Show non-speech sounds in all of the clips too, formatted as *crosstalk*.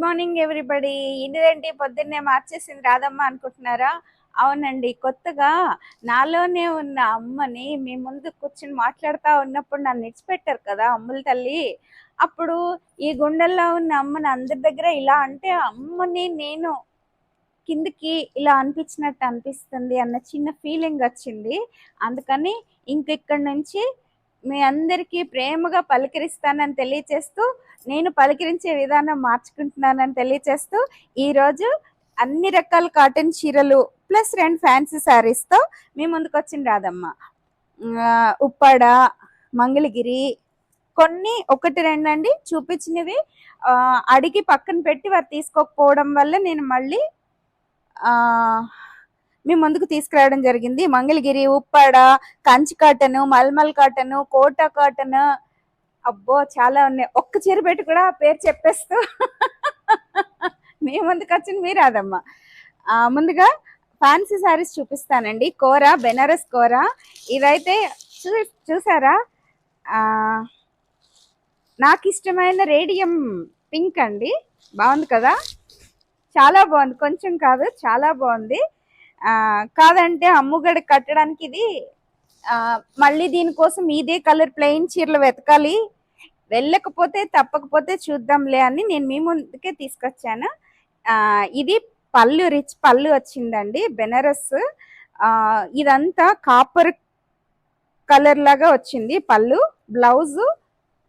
Good morning everybody ఇదేంటి? పొద్దున్నే మార్చేసింది రాదమ్మ అనుకుంటున్నారా? అవునండి. కొత్తగా నాలోనే ఉన్న అమ్మని మీ ముందు కూర్చుని మాట్లాడుతూ ఉన్నప్పుడు నన్ను ఇచ్చిపెట్టారు కదా అమ్ముల తల్లి. అప్పుడు ఈ గుండెల్లో ఉన్న అమ్మని అందరి దగ్గర ఇలా అంటే అమ్మని నేను కిందికి ఇలా అనిపించినట్టు అనిపిస్తుంది అన్న చిన్న ఫీలింగ్ వచ్చింది. అందుకని ఇంక ఇక్కడి నుంచి మీ అందరికీ ప్రేమగా పలకరిస్తానని తెలియచేస్తూ నేను పలకరించే విధానం మార్చుకుంటున్నానని తెలియచేస్తూ ఈరోజు అన్ని రకాల కాటన్ చీరలు ప్లస్ రెండు ఫ్యాన్సీ శారీస్తో మీ ముందుకు వచ్చింది రాదమ్మ ఉప్పాడ మంగళగిరి కొన్ని ఒకటి రెండు అండి చూపించినవి. అడిగి పక్కన పెట్టి వారు తీసుకోకపోవడం వల్ల నేను మళ్ళీ మీ ముందుకు తీసుకురావడం జరిగింది. Mangalagiri Uppada Kanchi cotton mulmul cotton Kota cotton. అబ్బో చాలా ఉన్నాయి. ఒక్క చీర పెట్టి కూడా ఆ పేరు చెప్పేస్తూ *laughs* మీ ముందుకు వచ్చింది మీరు రాదమ్మ ముందుగా ఫ్యాన్సీ శారీస్ చూపిస్తానండి. కోర బెనారస్ కోర. ఇదైతే చూ చూసారా? నాకు ఇష్టమైన రేడియం పింక్ అండి. బాగుంది కదా? చాలా బాగుంది. కొంచెం కాదు చాలా బాగుంది. కాదంటే అమ్ముగడ కట్టడానికి ఇది మళ్ళీ దీనికోసం ఇదే కలర్ ప్లెయిన్ చీరలు వెతకాలి. వెళ్ళకపోతే తప్పకపోతే చూద్దాంలే అని నేను మీ ముందుకే తీసుకొచ్చాను. ఇది పళ్ళు రిచ్ పళ్ళు వచ్చిందండి బెనారస్. ఇదంతా కాపర్ కలర్ లాగా వచ్చింది పళ్ళు. బ్లౌజ్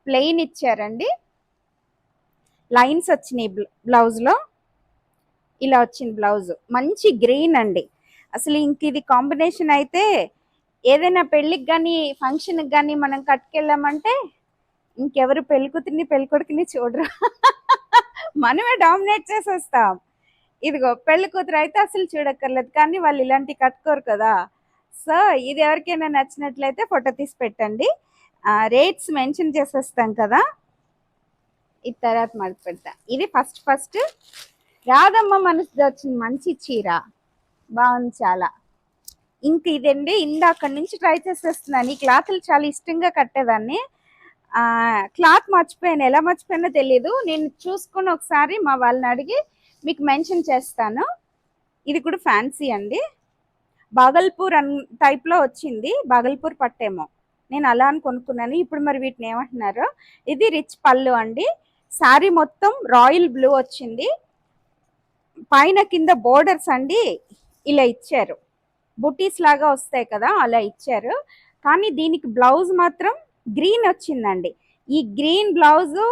ప్లెయిన్ ఇచ్చారండి. లైన్స్ వచ్చినాయి బ్లౌజ్లో. ఇలా వచ్చింది బ్లౌజ్. మంచి గ్రీన్ అండి. అసలు ఇంక ఇది కాంబినేషన్ అయితే ఏదైనా పెళ్ళికి కానీ ఫంక్షన్కి కానీ మనం కట్టుకెళ్ళామంటే ఇంకెవరు పెళ్ళికూతురిని పెళ్ళికొడుకుని చూడరు. *laughs* మనమే డామినేట్ చేసేస్తాం. ఇదిగో పెళ్ళికూతురు అయితే అసలు చూడక్కర్లేదు. కానీ వాళ్ళు ఇలాంటివి కట్టుకోరు కదా. సో ఇది ఎవరికైనా నచ్చినట్లయితే ఫోటో తీసి పెట్టండి. రేట్స్ మెన్షన్ చేసేస్తాం కదా. ఇది తర్వాత మడిపెడతా ఇది ఫస్ట్ ఫస్ట్. రాధమ్మ మనసు వచ్చిన మంచి చీర. బాగుంది చాలా. ఇంక ఇదండి. ఇందాక నుంచి ట్రై చేసేస్తున్నాను. ఈ క్లాత్లు చాలా ఇష్టంగా కట్టేదాన్ని. క్లాత్ మర్చిపోయాను. ఎలా మర్చిపోయానో తెలియదు నేను చూసుకుని ఒకసారి మా వాళ్ళని అడిగి మీకు మెన్షన్ చేస్తాను. ఇది కూడా ఫ్యాన్సీ అండి. బాగల్పూర్ అన్ టైప్లో వచ్చింది. బాగల్పూర్ పట్టేమో. నేను అలా అని కొనుక్కున్నాను. ఇప్పుడు మరి వీటిని ఏమంటున్నారు? ఇది రిచ్ పళ్ళు అండి. శారీ మొత్తం రాయల్ బ్లూ వచ్చింది. పైన కింద బోర్డర్స్ అండి. ఇలా ఇచ్చారు. బుటీస్ లాగా వస్తాయి కదా అలా ఇచ్చారు. కానీ దీనికి బ్లౌజ్ మాత్రం గ్రీన్ వచ్చిందండి. ఈ గ్రీన్ బ్లౌజు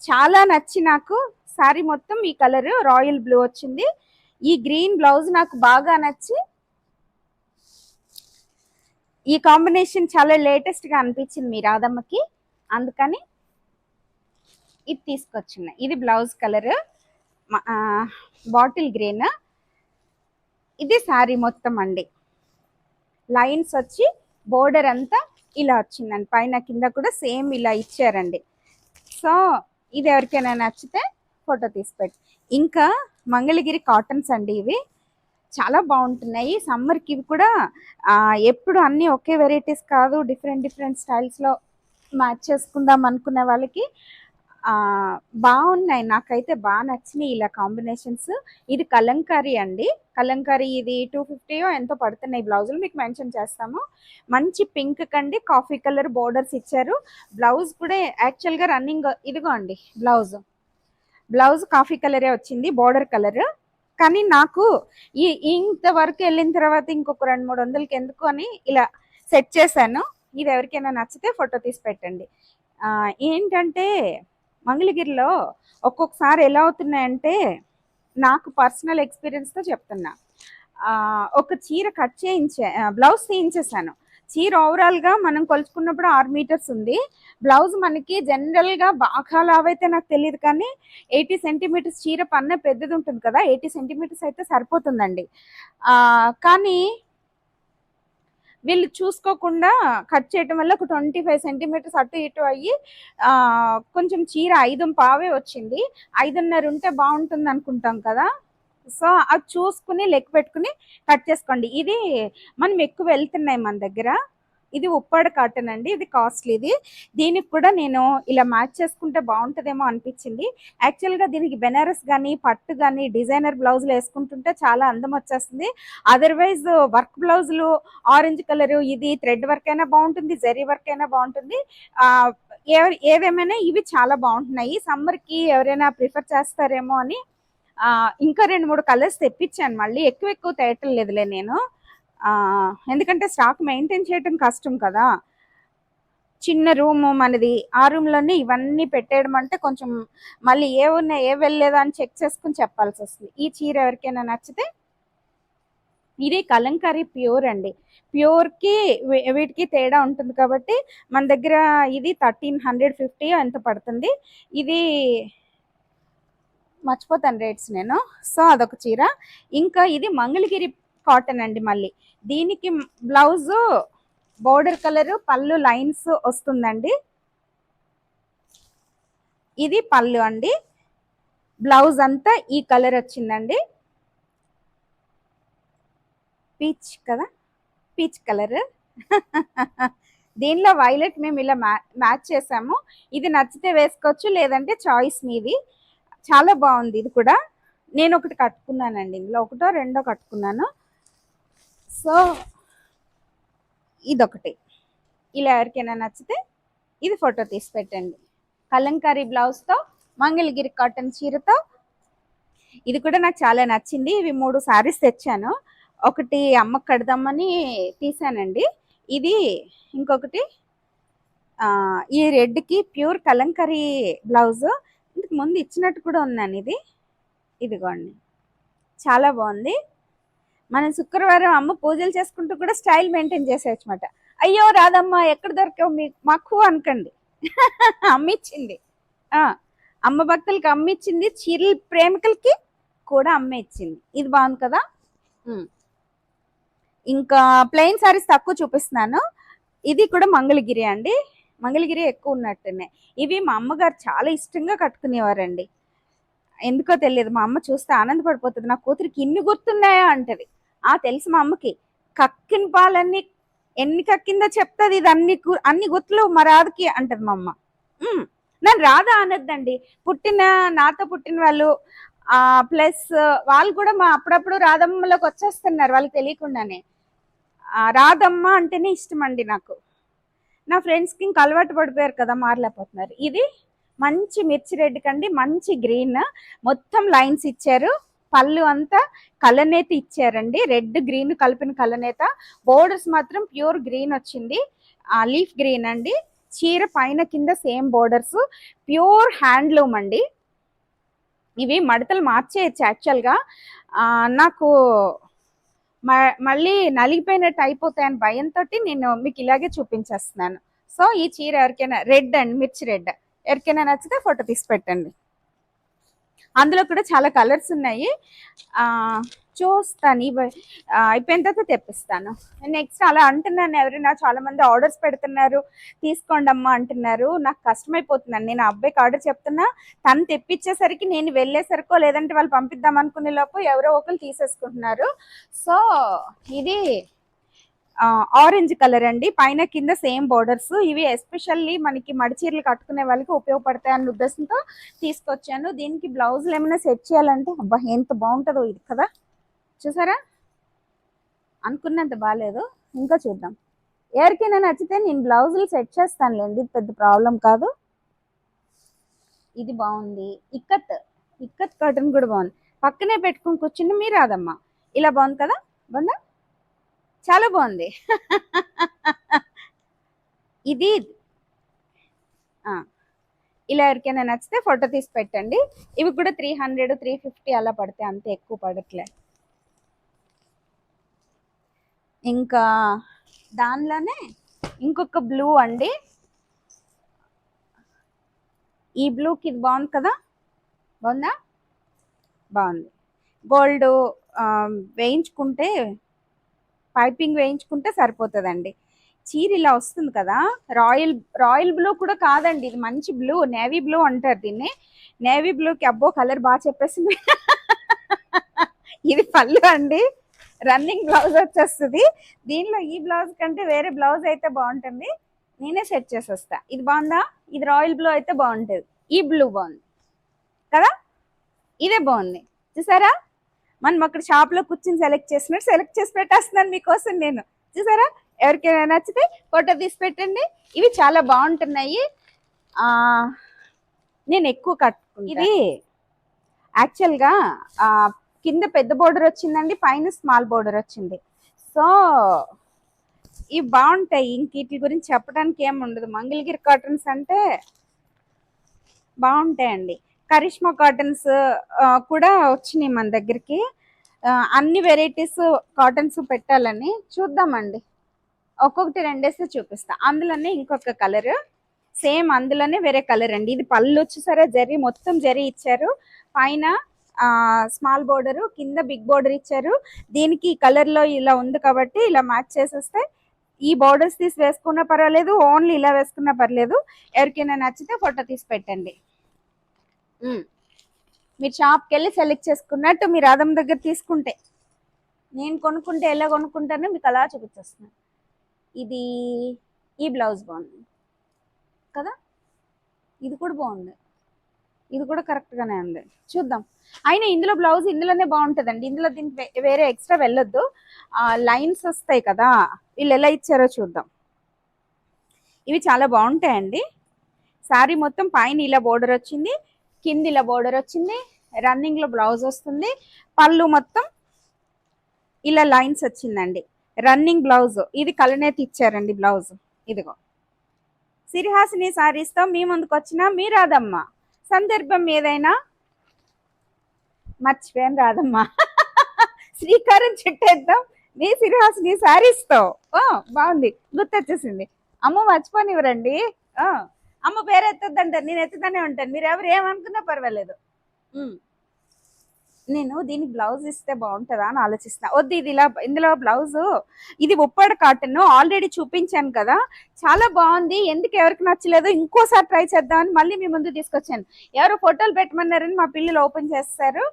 చాలా నచ్చి నాకు శారీ మొత్తం ఈ కలర్ రాయల్ బ్లూ వచ్చింది. ఈ గ్రీన్ బ్లౌజ్ నాకు బాగా నచ్చి ఈ కాంబినేషన్ చాలా లేటెస్ట్గా అనిపించింది మీ రాధమ్మకి. అందుకని ఇది తీసుకొచ్చిన. ఇది బ్లౌజ్ కలర్ బాటిల్ గ్రీన్. ఇది శారీ మొత్తం అండి. లైన్స్ వచ్చి బోర్డర్ అంతా ఇలా వచ్చిందండి. పైన కింద కూడా సేమ్ ఇలా ఇచ్చారండి. సో ఇది ఎవరికైనా నచ్చితే ఫోటో తీసిపెట్టి. ఇంకా మంగళగిరి కాటన్స్ అండి ఇవి. చాలా బాగుంటున్నాయి. సమ్మర్కి ఇవి కూడా ఎప్పుడు అన్నీ ఒకే వెరైటీస్ కాదు. డిఫరెంట్ డిఫరెంట్ స్టైల్స్లో మ్యాచ్ చేసుకుందాం అనుకునే వాళ్ళకి బాగున్నాయి. నాకైతే బాగా నచ్చినాయి ఇలా కాంబినేషన్స్. ఇది కలంకారీ అండి. కలంకారీ ఇది టూ ఫిఫ్టీయో ఎంతో పడుతున్నాయి బ్లౌజులు. మీకు మెన్షన్ చేస్తాము. మంచి పింక్ కండి కాఫీ కలర్ బోర్డర్స్ ఇచ్చారు. బ్లౌజ్ కూడా యాక్చువల్గా రన్నింగ్ ఇదిగో అండి బ్లౌజ్. బ్లౌజ్ కాఫీ కలరే వచ్చింది బోర్డర్ కలర్. కానీ నాకు ఈ ఇంతవరకు వెళ్ళిన తర్వాత ఇంకొక రెండు మూడు వందలకి ఎందుకు అని ఇలా సెట్ చేశాను. ఇది ఎవరికైనా నచ్చితే ఫోటో తీసి పెట్టండి. ఏంటంటే మంగళగిరిలో ఒక్కొక్కసారి ఎలా అవుతున్నాయంటే నాకు పర్సనల్ ఎక్స్పీరియన్స్తో చెప్తున్నా. ఒక చీర కట్ చేయించే బ్లౌజ్ చేయించేసాను చీర ఓవరాల్గా మనం కొలుచుకున్నప్పుడు ఆరు మీటర్స్ ఉంది. బ్లౌజ్ మనకి జనరల్గా బాగా లావైతే నాకు తెలియదు కానీ ఎయిటీ సెంటీమీటర్స్ చీర పన్న పెద్దది ఉంటుంది కదా ఎయిటీ సెంటీమీటర్స్ అయితే సరిపోతుందండి. కానీ వీళ్ళు చూసుకోకుండా కట్ చేయటం వల్ల ఒక ట్వంటీ ఫైవ్ సెంటీమీటర్స్ అటు ఇటు అయ్యి కొంచెం చీర ఐదు పావే వచ్చింది. ఐదున్నర ఉంటే బాగుంటుంది అనుకుంటాం కదా. సో అది చూసుకుని లెక్క పెట్టుకుని కట్ చేసుకోండి. ఇది మనం ఎక్కువ వెళ్తున్నాయి మన దగ్గర. ఇది ఉప్పాడ కాటన్ అండి ఇది కాస్ట్లీది దీనికి కూడా నేను ఇలా మ్యాచ్ చేసుకుంటే బాగుంటుందేమో అనిపించింది. యాక్చువల్గా దీనికి బెనారస్ కానీ పట్టు కానీ డిజైనర్ బ్లౌజులు వేసుకుంటుంటే చాలా అందం వచ్చేస్తుంది. అదర్వైజ్ వర్క్ బ్లౌజులు ఆరెంజ్ కలర్ ఇది థ్రెడ్ వర్క్ అయినా బాగుంటుంది జరీ వర్క్ అయినా బాగుంటుంది. ఏవేమైనా ఏ- ఏదేమైనా ఇవి చాలా బాగుంటున్నాయి. సమ్మర్కి ఎవరైనా ప్రిఫర్ చేస్తారేమో అని ఇంకా రెండు మూడు కలర్స్ తెప్పించాను మళ్ళీ. ఎక్కువ ఎక్కువ తేయటం లేదులే నేను. ఎందుకంటే స్టాక్ మెయింటైన్ చేయటం కష్టం కదా. చిన్న రూము మనది ఆ రూమ్లోనే ఇవన్నీ పెట్టేయడం అంటే కొంచెం మళ్ళీ ఏ ఉన్నాయి ఏ వెళ్ళలేదా అని చెక్ చేసుకుని చెప్పాల్సి వస్తుంది. ఈ చీర ఎవరికైనా నచ్చితే ఇది కలంకారీ ప్యూర్ అండి. ప్యూర్కి వీటికి తేడా ఉంటుంది కాబట్టి మన దగ్గర ఇది థర్టీన్ హండ్రెడ్ ఫిఫ్టీ ఎంత పడుతుంది. ఇది మర్చిపోతాను రేట్స్ నేను. సో అదొక చీర. ఇంకా ఇది మంగళగిరి కాటన్ అండి మళ్ళీ. దీనికి బ్లౌజ్ బోర్డర్ కలర్ పళ్ళు లైన్స్ వస్తుందండి. ఇది పళ్ళు అండి. బ్లౌజ్ అంతా ఈ కలర్ వచ్చిందండి. పీచ్ కదా? Peach colour. దీనిలో వైలెట్ మేము ఇలా మ్యా మ్యాచ్ చేసాము. ఇది నచ్చితే వేసుకోవచ్చు లేదంటే చాయిస్ మీది. చాలా బాగుంది ఇది కూడా. నేను ఒకటి కట్టుకున్నానండి. ఇందులో ఒకటో రెండో కట్టుకున్నాను. సో ఇదొకటి. ఇలా ఎవరికైనా నచ్చితే ఇది ఫోటో తీసి పెట్టండి. కలంకారీ బ్లౌజ్తో మంగళగిరి కాటన్ చీరతో. ఇది కూడా నాకు చాలా నచ్చింది. ఇవి మూడు శారీస్ తెచ్చాను. ఒకటి అమ్మ కడదామని తీసానండి. ఇది ఇంకొకటి ఈ రెడ్కి ప్యూర్ కలంకరీ బ్లౌజ్. ఇంతకు ముందు ఇచ్చినట్టు కూడా ఉన్నాను ఇది ఇదిగోండి. చాలా బాగుంది. మనం శుక్రవారం అమ్మ పూజలు చేసుకుంటూ కూడా స్టైల్ మెయింటైన్ చేసేయచ్చు అనమాట అయ్యో రాదమ్మా ఎక్కడ దొరకవు మీ మాకు అనకండి. *laughs* అమ్మిచ్చింది. అమ్మ భక్తులకి అమ్మిచ్చింది చీరల ప్రేమికులకి కూడా అమ్మ ఇచ్చింది. ఇది బాగుంది కదా? ఇంకా ప్లెయిన్ సారీస్ తక్కువ చూపిస్తున్నాను. ఇది కూడా మంగళగిరి అండి. మంగళగిరి ఎక్కువ ఉన్నట్టునే. ఇవి మా అమ్మగారు చాలా ఇష్టంగా కట్టుకునేవారండి. ఎందుకో తెలియదు. మా అమ్మ చూస్తే ఆనందపడిపోతుంది. నా కూతురికి ఇన్ని గుర్తున్నాయా అంటది. ఆ తెలుసు మా అమ్మకి. కక్కిన పాలన్నీ ఎన్ని కక్కిందో చెప్తుంది ఇది అన్ని అన్ని గుర్తులు మా రాధకి అంటది మా అమ్మ. నన్ను రాధ అనద్దండి. పుట్టిన నాతో పుట్టిన వాళ్ళు ఆ ప్లస్ వాళ్ళు కూడా మా అప్పుడప్పుడు రాధమ్మలోకి వచ్చేస్తున్నారు వాళ్ళకి తెలియకుండానే. రాధమ్మ అంటేనే ఇష్టం అండి నాకు. నా ఫ్రెండ్స్కి ఇంకా అలవాటు పడిపోయారు కదా మారలేకపోతున్నారు. ఇది మంచి మిర్చి రెడ్ కండి మంచి గ్రీన్. మొత్తం లైన్స్ ఇచ్చారు. పళ్ళు అంతా కలనేత ఇచ్చారండి. రెడ్ గ్రీన్ కలిపిన కలనేత బోర్డర్స్ మాత్రం ప్యూర్ గ్రీన్ వచ్చింది. లీఫ్ గ్రీన్ అండి. చీర పైన కింద సేమ్ బోర్డర్స్. ప్యూర్ హ్యాండ్లూమ్ అండి. ఇవి మడతలు మార్చేయచ్చు యాక్చువల్గా. నాకు మ- మళ్ళీ నలిగిపోయినట్టు అయిపోతాయని భయంతో నేను మీకు ఇలాగే చూపించేస్తున్నాను. సో ఈ చీర ఎవరికైనా రెడ్ అండ్ మిర్చి రెడ్ ఎవరికైనా నచ్చితే ఫోటో తీసి పెట్టండి. అందులో కూడా చాలా కలర్స్ ఉన్నాయి. చూస్తాను. ఇవి అయిపోయిన తర్వాత తెప్పిస్తాను. నెక్స్ట్ అలా అంటున్నాను ఎవరైనా చాలా మంది ఆర్డర్స్ పెడుతున్నారు తీసుకోండి అమ్మా అంటున్నారు. నాకు కష్టమైపోతున్నాను నేను అబ్బాయికి ఆర్డర్ చెప్తున్నా తను తెప్పించేసరికి నేను వెళ్ళేసరికో లేదంటే వాళ్ళు పంపిద్దాం అనుకునే లోపు ఎవరో ఒకరు తీసేసుకుంటున్నారు. సో ఇది ఆరెంజ్ కలర్ అండి. పైన కింద సేమ్ బోర్డర్స్ ఇవి ఎస్పెషల్లీ మనకి మడిచీరలు కట్టుకునే వాళ్ళకి ఉపయోగపడతాయి అన్న ఉద్దేశంతో తీసుకొచ్చాను. దీనికి బ్లౌజులు ఏమైనా సెట్ చేయాలంటే అబ్బా ఎంత బాగుంటుందో ఇది కదా. చూసారా? అనుకున్నంత బాగాలేదు ఇంకా చూద్దాం. ఎవరికైనా నచ్చితే నేను బ్లౌజులు సెట్ చేస్తానులేండి. ఇది పెద్ద ప్రాబ్లం కాదు. ఇది బాగుంది. ఇక్కత్. ఇక్కత్ కాటన్ కూడా బాగుంది. పక్కనే పెట్టుకుని కూర్చుని మీరు రాదమ్మా. ఇలా బాగుంది కదా? బాగుందా? చాలా బాగుంది. ఇది ఇలా ఎవరికైనా నచ్చితే ఫోటో తీసి పెట్టండి. ఇవి కూడా త్రీ హండ్రెడ్ త్రీ ఫిఫ్టీ అలా పడతాయి అంతే ఎక్కువ పడట్లే. ఇంకా దానిలోనే ఇంకొక బ్లూ అండి. ఈ బ్లూకి ఇది బాగుంది కదా? బాగుందా? బాగుంది. గోల్డ్ వేయించుకుంటే పైపింగ్ వేయించుకుంటే సరిపోతుందండి. చీర ఇలా వస్తుంది కదా రాయల్ రాయల్ బ్లూ కూడా కాదండి ఇది మంచి బ్లూ నేవీ బ్లూ అంటారు దీన్ని. నేవీ బ్లూకి అబ్బో కలర్ బాగా చెప్పేసింది. ఇది పళ్ళు అండి. రన్నింగ్ బ్లౌజ్ వచ్చేస్తుంది. దీనిలో ఈ బ్లౌజ్ కంటే వేరే బ్లౌజ్ అయితే బాగుంటుంది. నేనే సెట్ చేసి వస్తా ఇది బాగుందా? ఇది రాయల్ బ్లూ అయితే బాగుంటుంది. ఈ బ్లూ బాగుంది కదా? ఇదే బాగుంది. చూసారా? మనం అక్కడ షాప్లో కూర్చొని సెలెక్ట్ చేసినట్టు సెలెక్ట్ చేసి పెట్టేస్తున్నాను మీకోసం నేను. చూసారా? ఎవరికైనా నచ్చితే ఫోటో తీసి పెట్టండి. ఇవి చాలా బాగుంటున్నాయి. ఆ నేను ఎక్కువ కట్టుకుంటా. ఇది యాక్చువల్గా ఆ, కింద పెద్ద బోర్డర్ వచ్చిందండి పైన స్మాల్ బోర్డర్ వచ్చింది. సో ఇవి బాగుంటాయి. ఇంక వీటి గురించి చెప్పడానికి ఏం ఉండదు. మంగళగిరి కాటన్స్ అంటే బాగుంటాయండి. కరిష్మా కాటన్స్ కూడా వచ్చినాయి మన దగ్గరికి. అన్ని వెరైటీస్ కాటన్స్ పెట్టాలని చూద్దామండి. ఒక్కొక్కటి రెండేసి చూపిస్తా. అందులోనే ఇంకొక కలర్. సేమ్ అందులోనే వేరే కలర్ అండి. ఇది పళ్ళు వచ్చేసరే జరీ మొత్తం జరీ ఇచ్చారు. పైన స్మాల్ బోర్డర్ కింద బిగ్ బోర్డర్ ఇచ్చారు. దీనికి ఈ ఇలా ఉంది కాబట్టి ఇలా మ్యాచ్ చేసేస్తే ఈ బోర్డర్స్ తీసి వేసుకున్నా పర్వాలేదు ఓన్లీ ఇలా వేసుకున్నా పర్లేదు. ఎవరికైనా నచ్చితే ఫోటో తీసి పెట్టండి. మీరు షాప్కి వెళ్ళి సెలెక్ట్ చేసుకున్నట్టు మీరు అదం దగ్గర తీసుకుంటే. నేను కొనుక్కుంటే ఎలా కొనుక్కుంటానో మీకు అలా చూపించేస్తున్నాను ఇది ఈ బ్లౌజ్ బాగుంది. కదా? ఇది కూడా బాగుంది. ఇది కూడా కరెక్ట్గానే ఉంది. చూద్దాం. అయినా ఇందులో బ్లౌజ్ ఇందులోనే బాగుంటుందండి. ఇందులో దీనికి వేరే ఎక్స్ట్రా వెళ్ళొద్దు. లైన్స్ వస్తాయి కదా? వీళ్ళు ఎలా ఇచ్చారో చూద్దాం. ఇవి చాలా బాగుంటాయండి. శారీ మొత్తం పైన ఇలా బోర్డర్ వచ్చింది. కింద ఇలా బోర్డర్ వచ్చింది రన్నింగ్లో బ్లౌజ్ వస్తుంది. పళ్ళు మొత్తం ఇలా లైన్స్ వచ్చిందండి. రన్నింగ్ బ్లౌజ్ ఇది కలనేతి ఇచ్చారండి బ్లౌజ్ ఇదిగో. సిరిహాసిని సారీస్తో మీ ముందుకు వచ్చిన మీ రాదమ్మ సందర్భం ఏదైనా? మర్చిపోయాను రాదమ్మ *laughs* శ్రీకారం చుట్టేద్దాం. మీ సిరిహాసిని సారీస్తో. ఓ బాగుంది. గుర్తొచ్చేసింది. అమ్మ మర్చిపోనివ్వరండి. అమ్మ పేరు ఎత్తద్దంటారు నేను ఎత్తుతానే ఉంటాను. మీరు ఎవరు ఏమనుకున్నా పర్వాలేదు. నేను దీనికి బ్లౌజ్ ఇస్తే బాగుంటుందా అని ఆలోచిస్తున్నా. వద్దు ఇది ఇలా ఇందులో బ్లౌజ్ ఇది ఉప్పాడ కాటన్ ఆల్రెడీ చూపించాను కదా. చాలా బాగుంది. ఎందుకు ఎవరికి నచ్చలేదు? ఇంకోసారి ట్రై చేద్దామని మళ్ళీ మీ ముందు తీసుకొచ్చాను. ఎవరు ఫోటోలు పెట్టమన్నారని మా పిల్లలు ఓపెన్ చేస్తారు.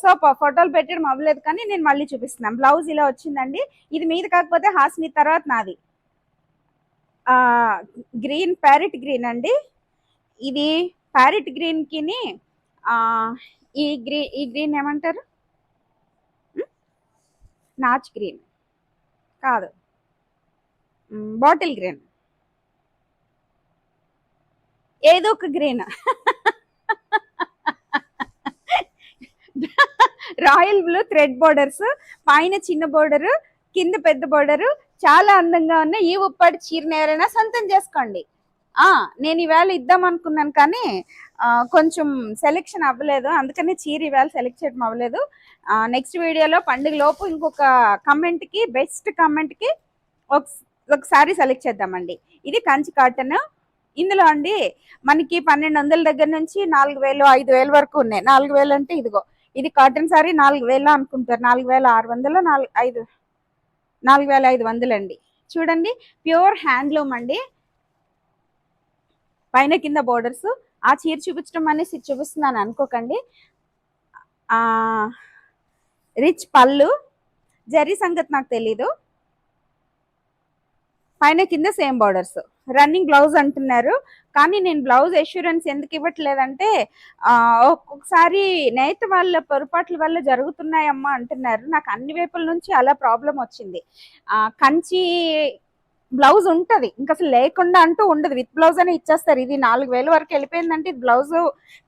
సో ఫోటోలు పెట్టడం అవ్వలేదు కానీ నేను మళ్ళీ చూపిస్తున్నాను. బ్లౌజ్ ఇలా వచ్చిందండి. ఇది మీది కాకపోతే హాస్ని తర్వాత నాది. గ్రీన్ ప్యారెట్ గ్రీన్ అండి. ఇది ప్యారెట్ గ్రీన్కిని ఈ గ్రీ ఈ గ్రీన్ ఏమంటారు? నాచ్ గ్రీన్. కాదు. Bottle green. ఏదో ఒక green. Royal blue thread borders పైన చిన్న బోర్డర్ కింద పెద్ద బోర్డర్ చాలా అందంగా ఉన్న ఈ ఉప్పాడి చీరని ఎవరైనా సొంతం చేసుకోండి. ఆ నేను ఈవేళ ఇద్దాం అనుకున్నాను కానీ కొంచెం సెలెక్షన్ అవ్వలేదు. అందుకని చీర ఈవేళ సెలెక్ట్ చేయడం అవ్వలేదు. నెక్స్ట్ వీడియోలో పండుగ లోపు ఇంకొక కమెంట్కి బెస్ట్ కమెంట్కి ఒక ఒకసారి సెలెక్ట్ చేద్దామండి. ఇది కంచి కాటన్ ఇందులో అండి మనకి పన్నెండు వందల దగ్గర నుంచి నాలుగు వేలు ఐదు వేలు వరకు ఉన్నాయి. నాలుగు వేలు అంటే ఇదిగో ఇది కాటన్ సారీ నాలుగు వేలు అనుకుంటారు. నాలుగు వేల ఆరు వందలు నాలుగు ఐదు నాలుగు వేల ఐదు వందలు అండి చూడండి ప్యూర్ హ్యాండ్లూమ్ అండి. పైన కింద బోర్డర్స్. ఆ చీర చూపించడం అనేసి చూపిస్తున్నాను అనుకోకండి. రిచ్ పళ్ళు. జరీ సంగతి నాకు తెలీదు. పైన కింద సేమ్ బార్డర్స్. రన్నింగ్ బ్లౌజ్ అంటున్నారు. కానీ నేను బ్లౌజ్ ఎష్యూరెన్స్ ఎందుకు ఇవ్వట్లేదంటే ఒక్కొక్కసారి నేత వాళ్ళ పొరపాట్ల వల్ల జరుగుతున్నాయమ్మా అంటున్నారు. నాకు అన్ని వైపుల నుంచి అలా ప్రాబ్లం వచ్చింది. కంచి బ్లౌజ్ ఉంటుంది. ఇంకా అసలు లేకుండా అంటూ ఉండదు. విత్ బ్లౌజ్ అనే ఇచ్చేస్తారు. ఇది నాలుగు వేల వరకు వెళ్ళిపోయిందంటే ఇది బ్లౌజ్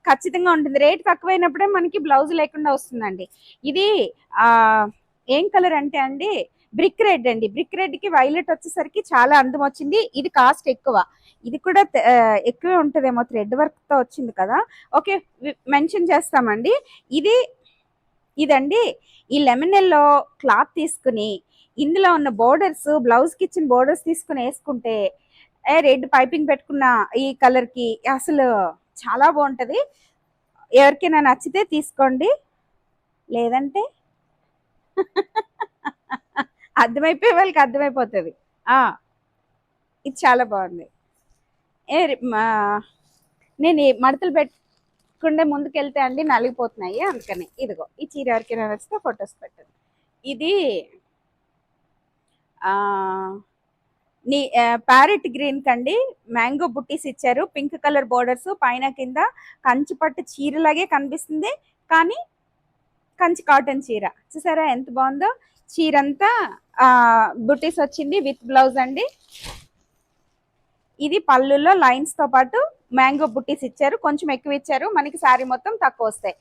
ఖచ్చితంగా ఉంటుంది. రేట్ తక్కువైనప్పుడే మనకి బ్లౌజ్ లేకుండా వస్తుందండి. ఇది ఏం కలర్ అంటే అండి బ్రిక్ రెడ్ అండి. బ్రిక్ రెడ్కి వైలెట్ వచ్చేసరికి చాలా అందం వచ్చింది. ఇది కాస్ట్ ఎక్కువ. ఇది కూడా ఎక్కువే ఉంటుందేమో థ్రెడ్ వర్క్తో వచ్చింది కదా. ఓకే మెన్షన్ చేస్తామండి. ఇది ఇదండి. ఈ లెమనెల్లో క్లాత్ తీసుకుని ఇందులో ఉన్న బోర్డర్స్ బ్లౌజ్కి ఇచ్చిన బోర్డర్స్ తీసుకుని వేసుకుంటే ఏ రెడ్ పైపింగ్ పెట్టుకున్న ఈ కలర్కి అసలు చాలా బాగుంటుంది. ఎవరికైనా నచ్చితే తీసుకోండి. లేదంటే అర్థమైపోయే వాళ్ళకి అర్థమైపోతుంది. ఆ, ఇది చాలా బాగుంది. ఏ రి- నేను ఈ మడతలు పెట్టకుండా ముందుకెళ్తే అండి నలిగిపోతున్నాయి అందుకని. ఇదిగో ఈ చీర ఎవరికైనా నచ్చితే ఫొటోస్ పెట్టండి. ఇది ఆ, నీ ప్యారెట్ గ్రీన్ కండి మ్యాంగో బుట్టీస్ ఇచ్చారు. పింక్ కలర్ బోర్డర్స్ పైన కింద కంచి పట్టు చీరలాగే కనిపిస్తుంది. కానీ కంచి కాటన్ చీర. చూసారా ఎంత బాగుందో? చీర అంతా బుట్టీస్ వచ్చింది విత్ బ్లౌజ్ అండి. ఇది పళ్ళులో లైన్స్తో పాటు మ్యాంగో బుట్టీస్ ఇచ్చారు. కొంచెం ఎక్కువ ఇచ్చారు. మనకి శారీ మొత్తం తక్కువ వస్తాయి.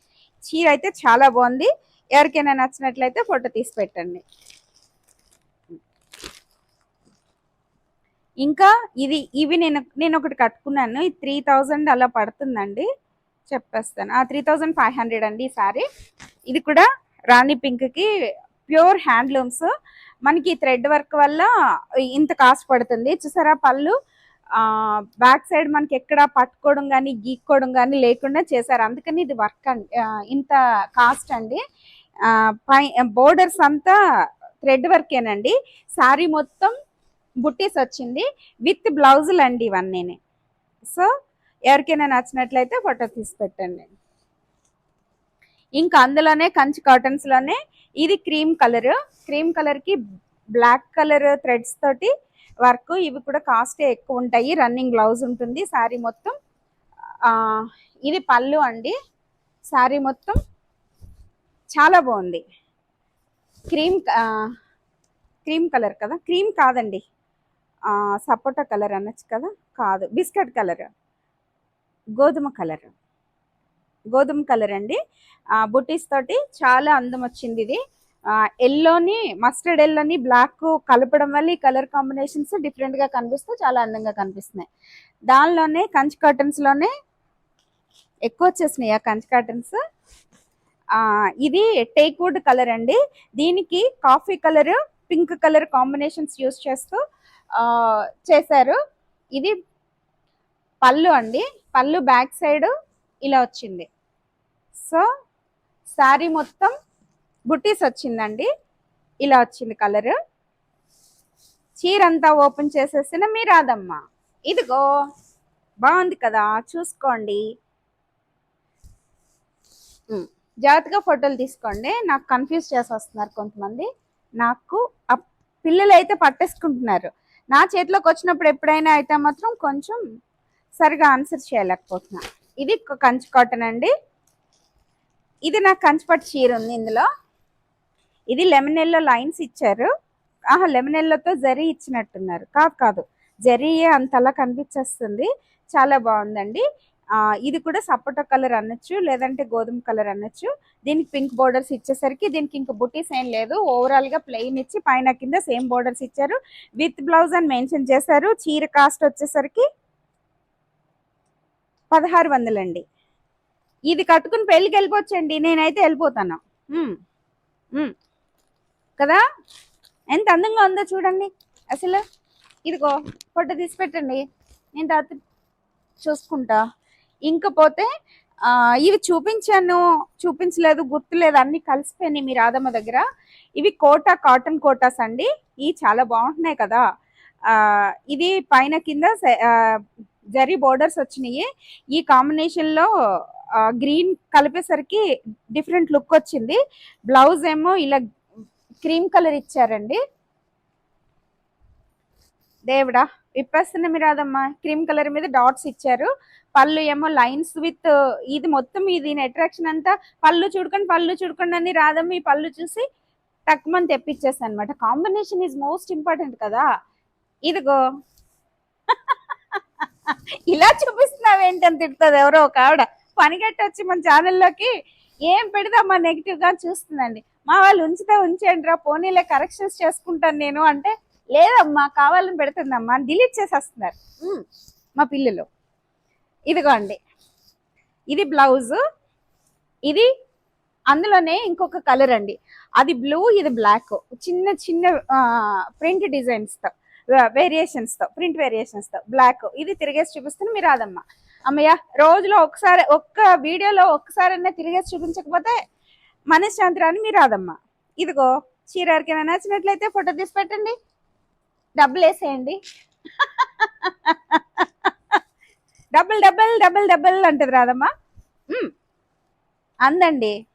చీర అయితే చాలా బాగుంది. ఎవరికైనా నచ్చినట్లయితే ఫోటో తీసి పెట్టండి. ఇంకా ఇది ఇవి నేను నేను ఒకటి కట్టుకున్నాను. ఇది త్రీ థౌజండ్ అలా పడుతుందండి. చెప్పేస్తాను. ఆ త్రీ థౌజండ్ ఫైవ్ హండ్రెడ్ అండి ఈ సారీ ఇది కూడా రాణి పింక్కి ప్యూర్ హ్యాండ్లూమ్స్. మనకి థ్రెడ్ వర్క్ వల్ల ఇంత కాస్ట్ పడుతుంది. చూసారా పళ్ళు? బ్యాక్ సైడ్ మనకి ఎక్కడ పట్టుకోవడం కానీ గీక్కోవడం కానీ లేకుండా చేశారు. అందుకని ఇది వర్క్ ఇంత కాస్ట్ అండి. పై బోర్డర్స్ అంతా థ్రెడ్ వర్కేనండి. శారీ మొత్తం బుట్టీస్ వచ్చింది. విత్ బ్లౌజులు అండి ఇవన్నీ సో ఎవరికైనా నచ్చినట్లయితే ఫోటో తీసి పెట్టండి. ఇంకా అందులోనే కంచి కాటన్స్లోనే ఇది క్రీమ్ కలర్ క్రీమ్ కలర్కి బ్లాక్ కలర్ థ్రెడ్స్ తోటి వర్క్ ఇవి కూడా కాస్ట్ ఎక్కువ ఉంటాయి. రన్నింగ్ బ్లౌజ్ ఉంటుంది. శారీ మొత్తం ఇది పళ్ళు అండి. శారీ మొత్తం చాలా బాగుంది. క్రీమ్ క్రీమ్ కలర్ కదా. క్రీమ్ కాదండి. సపోటా కలర్ అనొచ్చు కదా. కాదు. బిస్కెట్ కలర్ గోధుమ కలర్ గోధుమ కలర్ అండి. బుటీస్ తోటి చాలా అందం వచ్చింది ఇది. ఎల్లోని మస్టర్డ్ ఎల్లోని బ్లాక్ కలపడం వల్ల ఈ కలర్ కాంబినేషన్స్ డిఫరెంట్గా కనిపిస్తూ చాలా అందంగా కనిపిస్తున్నాయి. దానిలోనే కంచి కర్టన్స్లోనే ఎక్కువ వచ్చేసినాయి ఆ కంచి కర్టన్స్ ఇది టేక్ వుడ్ కలర్ అండి. దీనికి coffee colour pink colour combinations use చేస్తూ చేశారు. ఇది పళ్ళు అండి. పళ్ళు బ్యాక్ సైడ్ ఇలా వచ్చింది. సో శారీ మొత్తం బుట్టీస్ వచ్చిందండి. ఇలా వచ్చింది కలర్. చీర అంతా ఓపెన్ చేసేసిన మీ రాదమ్మా ఇదిగో బాగుంది కదా చూసుకోండి. జాగ్రత్తగా ఫోటోలు తీసుకోండి. నాకు కన్ఫ్యూజ్ చేసి వస్తున్నారు కొంతమంది. నాకు ఆ పిల్లలు అయితే పట్టేసుకుంటున్నారు. నా చేతిలోకి వచ్చినప్పుడు ఎప్పుడైనా అయితే మాత్రం కొంచెం సరిగా ఆన్సర్ చేయలేకపోతున్నాను ఇది ఒక కంచి కాటన్ అండి. ఇది నాకు కంచిపట్టు చీర ఉంది ఇందులో. ఇది లెమన్ ఎల్లో లైన్స్ ఇచ్చారు. ఆహా లెమన్ ఎల్లోతో జరీ ఇచ్చినట్టున్నారు. కాదు కాదు. జరీయే అంతలా కనిపించేస్తుంది. చాలా బాగుందండి. ఇది కూడా సపోటా కలర్ అనొచ్చు లేదంటే గోధుమ కలర్ అనొచ్చు. దీనికి పింక్ బోర్డర్స్ ఇచ్చేసరికి దీనికి ఇంకా బుటీస్ ఏం లేదు. ఓవరాల్గా ప్లెయిన్ ఇచ్చి పైన కింద సేమ్ బోర్డర్స్ ఇచ్చారు. విత్ బ్లౌజ్ అని మెన్షన్ చేశారు. చీర కాస్ట్ వచ్చేసరికి పదహారు వందలండి. ఇది కట్టుకుని పెళ్ళికి వెళ్ళిపోవచ్చండి. నేనైతే వెళ్ళిపోతాను. కదా? ఎంత అందంగా ఉందో చూడండి. అసలు ఇదిగో ఫోటో తీసి పెట్టండి నేను తర్వాత చూసుకుంటా. ఇంకపోతే ఇవి చూపించాను. చూపించలేదు గుర్తులేదు. అన్ని కలిసిపోయినాయి మీ రాధమ్మ దగ్గర. ఇవి కోటా కాటన్ కోటాస్ అండి. ఇవి చాలా బాగుంటున్నాయి కదా. ఇది పైన కింద జరీ బోర్డర్స్ వచ్చినాయి. ఈ కాంబినేషన్లో గ్రీన్ కలిపేసరికి డిఫరెంట్ లుక్ వచ్చింది. బ్లౌజ్ ఏమో ఇలా క్రీమ్ కలర్ ఇచ్చారండి. దేవుడా విప్పేస్తున్న మీరు క్రీమ్ కలర్ మీద డాట్స్ ఇచ్చారు. పళ్ళు ఏమో లైన్స్ విత్ ఇది మొత్తం ఇది అట్రాక్షన్ అంతా పళ్ళు చూడకండి పళ్ళు చూడకండి అని రాదమ్మ ఈ పళ్ళు చూసి తక్కువ తెప్పించేస్తాను అనమాట కాంబినేషన్ ఈజ్ మోస్ట్ ఇంపార్టెంట్ కదా. ఇదిగో ఇలా చూపిస్తున్నావు ఏంటని తిడుతుంది ఎవరో ఒక ఆవిడ. పనిగట్టి వచ్చి మన ఛానల్లోకి ఏం పెడదామా నెగిటివ్గా చూస్తుందండి. మా వాళ్ళు ఉంచితే ఉంచండి రా పోనీలే కరెక్షన్స్ చేసుకుంటాను నేను అంటే లేదమ్మా కావాలని పెడుతుందమ్మా డిలీట్ చేసేస్తున్నారు. మా పిల్లలు. ఇదిగోండి. ఇది బ్లౌజ్ ఇది అందులోనే ఇంకొక కలర్ అండి. అది బ్లూ ఇది బ్లాక్ చిన్న చిన్న ప్రింట్ డిజైన్స్ వేరియేషన్స్తో వేరియేషన్స్తో ప్రింట్ వేరియేషన్స్తో బ్లాక్ ఇది తిరిగేసి చూపిస్తుంది మీరు రాదమ్మా అమ్మయ్య రోజులో ఒకసారి ఒక్క వీడియోలో ఒక్కసారైనా తిరిగేసి చూపించకపోతే మనశ్శాంతి రాని మీరు రాదమ్మా ఇదిగో చీర ఎవరికైనా నచ్చినట్లయితే ఫోటో తీసి పెట్టండి. డబ్బులు వేసేయండి. *laughs* డబుల్ డబుల్ డబుల్ డబుల్ అంటది రాదమ్మా అందండి.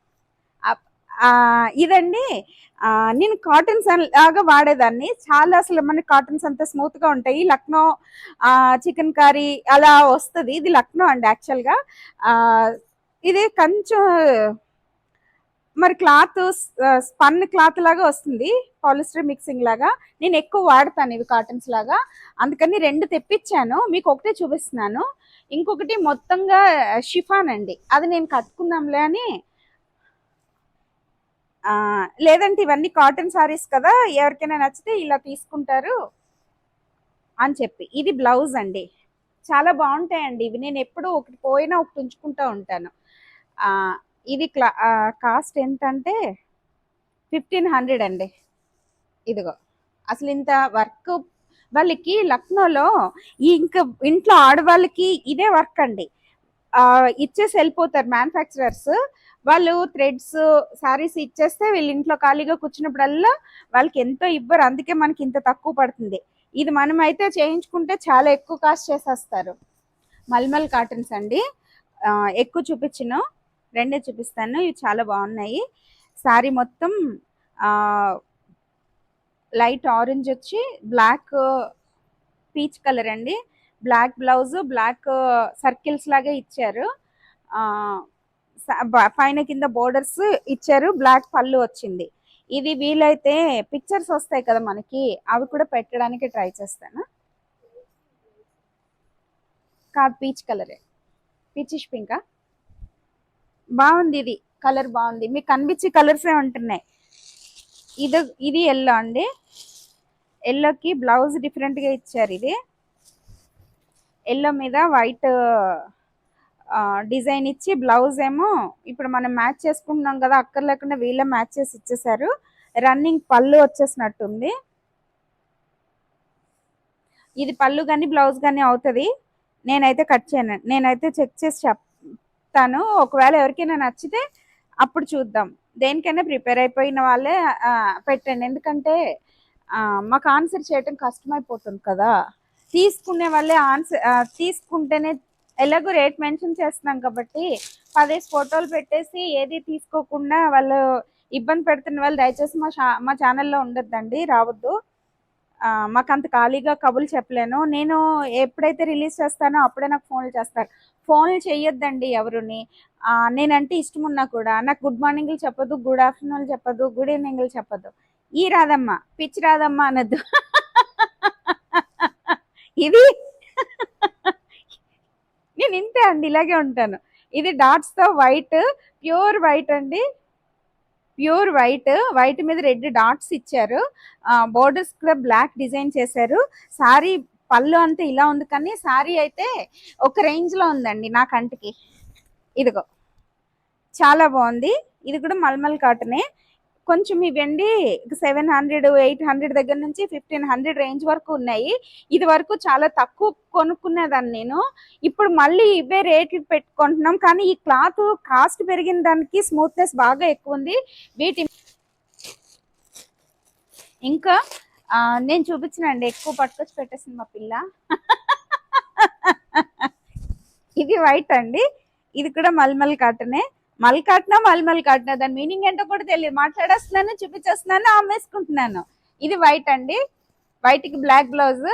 ఇదండి. నేను కాటన్స్ లాగా వాడేదాన్ని. చాలా అసలు మన కాటన్స్ అంతా స్మూత్గా ఉంటాయి. లక్నో చికెన్ కర్రీ అలా వస్తుంది. ఇది లక్నో అండి యాక్చువల్గా. ఇది కొంచెం మరి క్లాత్ స్పన్ క్లాత్ లాగా వస్తుంది. పాలిస్టర్ మిక్సింగ్ లాగా. నేను ఎక్కువ వాడతాను ఇవి కాటన్స్ లాగా. అందుకని రెండు తెప్పించాను. మీకు ఒకటే చూపిస్తున్నాను. ఇంకొకటి మొత్తంగా షిఫాన్ అండి. అది నేను కట్టుకుందాంలే అని లేదంటే ఇవన్నీ కాటన్ సారీస్ కదా ఎవరికైనా నచ్చితే ఇలా తీసుకుంటారు అని చెప్పి. ఇది బ్లౌజ్ అండి. చాలా బాగుంటాయండి. ఇవి నేను ఎప్పుడు ఒకటి పోయినా ఒకటి ఉంచుకుంటూ ఉంటాను. ఇది క్లా కాస్ట్ ఎంత అంటే ఫిఫ్టీన్ హండ్రెడ్ అండి. ఇదిగో. అసలు ఇంత వర్క్ వాళ్ళకి లక్నోలో ఈ ఇంకా ఇంట్లో ఆడవాళ్ళకి ఇదే వర్క్ అండి. ఇచ్చేసి వెళ్ళిపోతారు మ్యానుఫ్యాక్చరర్స్ వాళ్ళు థ్రెడ్స్ శారీస్ ఇచ్చేస్తే వీళ్ళు ఇంట్లో ఖాళీగా కూర్చున్నప్పుడల్లా వాళ్ళకి ఎంతో ఇవ్వరు. అందుకే మనకి ఇంత తక్కువ పడుతుంది. ఇది మనం అయితే చేయించుకుంటే చాలా ఎక్కువ కాస్ట్ చేసేస్తారు. మల్మల్ కాటన్స్ అండి. ఎక్కువ చూపించను. రెండే చూపిస్తాను. ఇవి చాలా బాగున్నాయి. శారీ మొత్తం లైట్ ఆరెంజ్ వచ్చి బ్లాక్ పీచ్ కలర్ అండి. బ్లాక్ బ్లౌజ్ బ్లాక్ సర్కిల్స్ లాగా ఇచ్చారు. పైన కింద బోర్డర్స్ ఇచ్చారు. బ్లాక్ పళ్ళు వచ్చింది. ఇది వీలైతే పిక్చర్స్ వస్తాయి కదా మనకి అవి కూడా పెట్టడానికి ట్రై చేస్తాను. కాదు పీచ్ కలరే. పీచిష్ పింకా? బాగుంది ఇది. కలర్ బాగుంది. మీకు కనిపించే కలర్సే ఉంటున్నాయి? ఇది ఇది ఎల్లో అండి. ఎల్లోకి బ్లౌజ్ డిఫరెంట్గా ఇచ్చారు ఇది. ఎల్లో మీద వైట్ డిజైన్ ఇచ్చి బ్లౌజ్ ఏమో ఇప్పుడు మనం మ్యాచ్ చేసుకుంటున్నాం కదా అక్కర్ లేకుండా వీళ్ళే మ్యాచ్ చేసి ఇచ్చేసారు రన్నింగ్ పళ్ళు వచ్చేసినట్టుంది. ఇది పళ్ళు కానీ బ్లౌజ్ కానీ అవుతుంది. నేనైతే కట్ చేయను. నేనైతే చెక్ చేసి చెప్తాను. ఒకవేళ ఎవరికైనా నచ్చితే అప్పుడు చూద్దాం. దేనికైనా ప్రిపేర్ అయిపోయిన వాళ్ళే పెట్టండి. ఎందుకంటే మాకు ఆన్సర్ చేయటం కష్టమైపోతుంది కదా. తీసుకునే వాళ్ళే ఆన్సర్ తీసుకుంటేనే ఎలాగో రేట్ మెన్షన్ చేస్తున్నాం కాబట్టి పదేసి ఫోటోలు పెట్టేసి ఏది తీసుకోకుండా వాళ్ళు ఇబ్బంది పెడుతున్న వాళ్ళు దయచేసి మా షా మా ఛానల్లో ఉండొద్దండి రావద్దు. మాకు అంత ఖాళీగా కబులు చెప్పలేను. నేను ఎప్పుడైతే రిలీజ్ చేస్తానో అప్పుడే నాకు ఫోన్లు చేస్తారు. ఫోన్లు చేయొద్దండి ఎవరుని. నేనంటే ఇష్టం ఉన్నా కూడా నాకు గుడ్ మార్నింగ్లు చెప్పదు గుడ్ ఆఫ్టర్నూన్ చెప్పదు గుడ్ ఈవినింగ్లు చెప్పదు ఈ రాదమ్మ పిచ్చి రాదమ్మ అనద్దు. *laughs* ఇది *laughs* నేను ఇంతే అండి ఇలాగే ఉంటాను. ఇది డాట్స్తో వైట్ ప్యూర్ వైట్ అండి. ప్యూర్ వైట్ వైట్ మీద రెడ్ డాట్స్ ఇచ్చారు. బోర్డర్స్ కూడా బ్లాక్ డిజైన్ చేశారు. సారీ పళ్ళు అంతా ఇలా ఉంది కానీ సారీ అయితే ఒక రేంజ్లో ఉందండి నా కంటికి. ఇదిగో చాలా బాగుంది. ఇది కూడా మల్మల్ కాటనే. కొంచెం ఇవండి సెవెన్ హండ్రెడ్ ఎయిట్ హండ్రెడ్ దగ్గర నుంచి ఫిఫ్టీన్ హండ్రెడ్ రేంజ్ వరకు ఉన్నాయి. ఇది వరకు చాలా తక్కువ కొనుక్కునేదాన్ని నేను. ఇప్పుడు మళ్ళీ ఇవే రేట్లు పెట్టుకుంటున్నాం. కానీ ఈ క్లాత్ కాస్ట్ పెరిగిన దానికి స్మూత్నెస్ బాగా ఎక్కువ ఉంది. వీటి ఇంకా నేను చూపించినండి ఎక్కువ పట్టుకొచ్చి పెట్టేసింది మా పిల్ల. *laughs* ఇది వైట్ అండి. ఇది కూడా మల్మల్ కాటనే. మల్ కాటనా మల్మల్ దాని మీనింగ్ ఏంటో కూడా తెలియదు. మాట్లాడేస్తున్నాను చూపించేస్తున్నాను అమ్మేసుకుంటున్నాను ఇది వైట్ అండి. వైట్కి బ్లాక్ బ్లౌజ్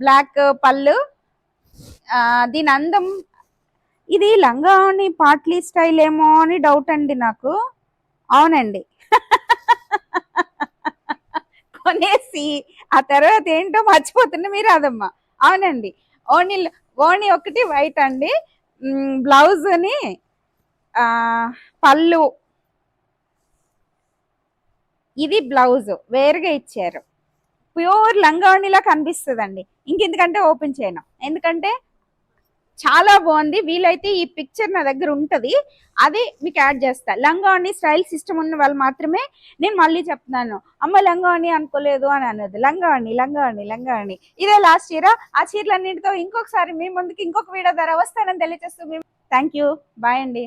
బ్లాక్ పళ్ళు. దీని అందం. ఇది లంగాని పాట్లీ స్టైల్ ఏమో అని డౌట్ అండి నాకు. అవునండి. *laughs* కొనేసి ఆ తర్వాత ఏంటో మర్చిపోతున్నా మీరు అదమ్మా అవునండి. ఓణి ఓణి ఒకటి వైట్ అండి. బ్లౌజ్ని పళ్ళు. ఇది బ్లౌజ్. వేరుగా ఇచ్చారు. ప్యూర్ లంగావణిలా కనిపిస్తుందండి. ఇంకెందుకంటే ఓపెన్ చేయను. ఎందుకంటే చాలా బాగుంది. వీలైతే ఈ పిక్చర్ నా దగ్గర ఉంటుంది. అది మీకు యాడ్ చేస్తా. లంగావణి స్టైల్ సిస్టమ్ ఉన్న వాళ్ళు మాత్రమే నేను మళ్ళీ చెప్తున్నాను. అమ్మ లంగావణి అనుకోలేదు అని అన్నది. లంగావణి లంగావణి లంగావణి. ఇదే లాస్ట్ ఇయర్ ఆ చీరలన్నింటితో ఇంకొకసారి మీ ముందుకి ఇంకొక వీడియో ధర వస్తానని తెలియజేస్తూ మేము థ్యాంక్ యూ బాయ్ అండి.